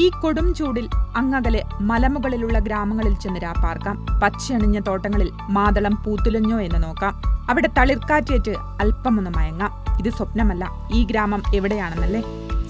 ഈ കൊടും ചൂടിൽ അങ്ങകലെ മലമുകളിലുള്ള ഗ്രാമങ്ങളിൽ ചെന്ന് രാപ്പാർക്കാം. പച്ചയണിഞ്ഞ തോട്ടങ്ങളിൽ മാതളം പൂത്തുലഞ്ഞോ എന്ന് നോക്കാം. അവിടെ തളിർക്കാറ്റേറ്റ് അല്പമൊന്ന് മയങ്ങാം. ഇത് സ്വപ്നമല്ല ഈ ഗ്രാമം എവിടെയാണെന്നല്ലേ?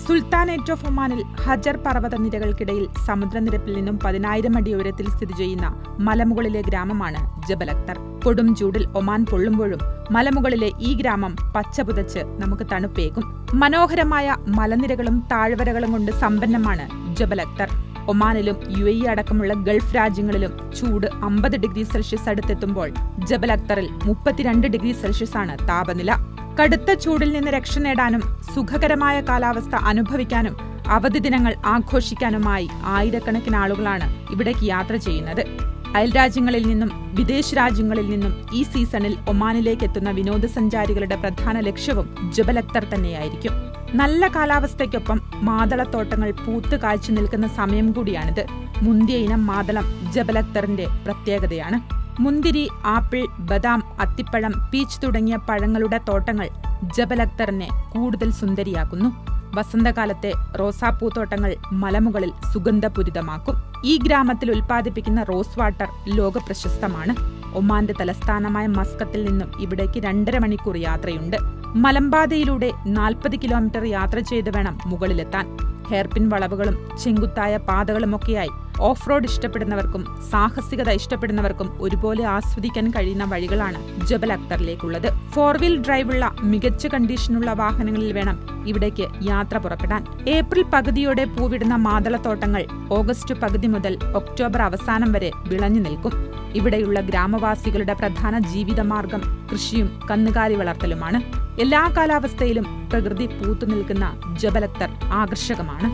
സുൽത്താനേറ്റ് ഓഫ് ഒമാനിൽ ഹജർ പർവത നിരകൾക്കിടയിൽ സമുദ്രനിരപ്പിൽ നിന്നും പതിനായിരം അടി ഉയരത്തിൽ സ്ഥിതി ചെയ്യുന്ന മലമുകളിലെ ഗ്രാമമാണ് ജബൽ അക്തർ കൊടും ചൂടിൽ ഒമാൻ പൊള്ളുമ്പോഴും മലമുകളിലെ ഈ ഗ്രാമം പച്ചപുതച്ച് നമുക്ക് തണുപ്പേകും. മനോഹരമായ മലനിരകളും താഴ്വരകളും കൊണ്ട് സമ്പന്നമാണ് ജബൽ അക്തർ ഒമാനിലും യു എ അടക്കമുള്ള ഗൾഫ് രാജ്യങ്ങളിലും ചൂട് അമ്പത് ഡിഗ്രി സെൽഷ്യസ് അടുത്തെത്തുമ്പോൾ ജബൽ അക്തറിൽ മുപ്പത്തിരണ്ട് ഡിഗ്രി സെൽഷ്യസ് ആണ് താപനില. കടുത്ത ചൂടിൽ നിന്ന് രക്ഷ നേടാനും സുഖകരമായ കാലാവസ്ഥ അനുഭവിക്കാനും അവധി ദിനങ്ങൾ ആഘോഷിക്കാനുമായി ആയിരക്കണക്കിന് ആളുകളാണ് ഇവിടേക്ക് യാത്ര ചെയ്യുന്നത്. അയൽരാജ്യങ്ങളിൽ നിന്നും വിദേശ രാജ്യങ്ങളിൽ നിന്നും ഈ സീസണിൽ ഒമാനിലേക്ക് എത്തുന്ന വിനോദസഞ്ചാരികളുടെ പ്രധാന ലക്ഷ്യവും ജബൽ അക്തർ തന്നെയായിരിക്കും. നല്ല കാലാവസ്ഥയ്ക്കൊപ്പം മാതളത്തോട്ടങ്ങൾ പൂത്ത് കാഴ്ച നിൽക്കുന്ന സമയം കൂടിയാണിത്. മുന്തിയ ഇനം മാതളം ജബലക്തറിന്റെ പ്രത്യേകതയാണ്. മുന്തിരി ആപ്പിൾ ബദാം അത്തിപ്പഴം പീച്ച് തുടങ്ങിയ പഴങ്ങളുടെ തോട്ടങ്ങൾ ജബലക്തറിനെ കൂടുതൽ സുന്ദരിയാക്കുന്നു. വസന്തകാലത്തെ റോസാപ്പൂത്തോട്ടങ്ങൾ മലമുകളിൽ സുഗന്ധപൂരിതമാക്കും. ഈ ഗ്രാമത്തിൽ ഉൽപ്പാദിപ്പിക്കുന്ന റോസ് വാട്ടർ ലോകപ്രശസ്തമാണ്. ഒമാന്റെ തലസ്ഥാനമായ മസ്കത്തിൽ നിന്നും ഇവിടേക്ക് രണ്ടര മണിക്കൂർ യാത്രയുണ്ട്. മലമ്പാതയിലൂടെ നാൽപ്പത് കിലോമീറ്റർ യാത്ര ചെയ്ത് വേണം മുകളിലെത്താൻ. ഹെയർപിൻ വളവുകളും ചെങ്കുത്തായ പാതകളുമൊക്കെയായി ഓഫ് റോഡ് ഇഷ്ടപ്പെടുന്നവർക്കും സാഹസികത ഇഷ്ടപ്പെടുന്നവർക്കും ഒരുപോലെ ആസ്വദിക്കാൻ കഴിയുന്ന വഴികളാണ് ജബൽ അക്തറിലേക്കുള്ളത്. ഫോർ വീൽ ഡ്രൈവുള്ള മികച്ച കണ്ടീഷനുള്ള വാഹനങ്ങളിൽ വേണം ഇവിടേക്ക് യാത്ര പുറപ്പെടാൻ. ഏപ്രിൽ പകുതിയോടെ പൂവിടുന്ന മാതളത്തോട്ടങ്ങൾ ഓഗസ്റ്റ് പകുതി മുതൽ ഒക്ടോബർ അവസാനം വരെ വിളഞ്ഞു നിൽക്കും. ഇവിടെയുള്ള ഗ്രാമവാസികളുടെ പ്രധാന ജീവിതമാർഗം കൃഷിയും കന്നുകാലി വളർത്തലുമാണ്. എല്ലാ കാലാവസ്ഥയിലും പ്രകൃതി പൂത്തുനിൽക്കുന്ന ജബലത്തർ ആകർഷകമാണ്.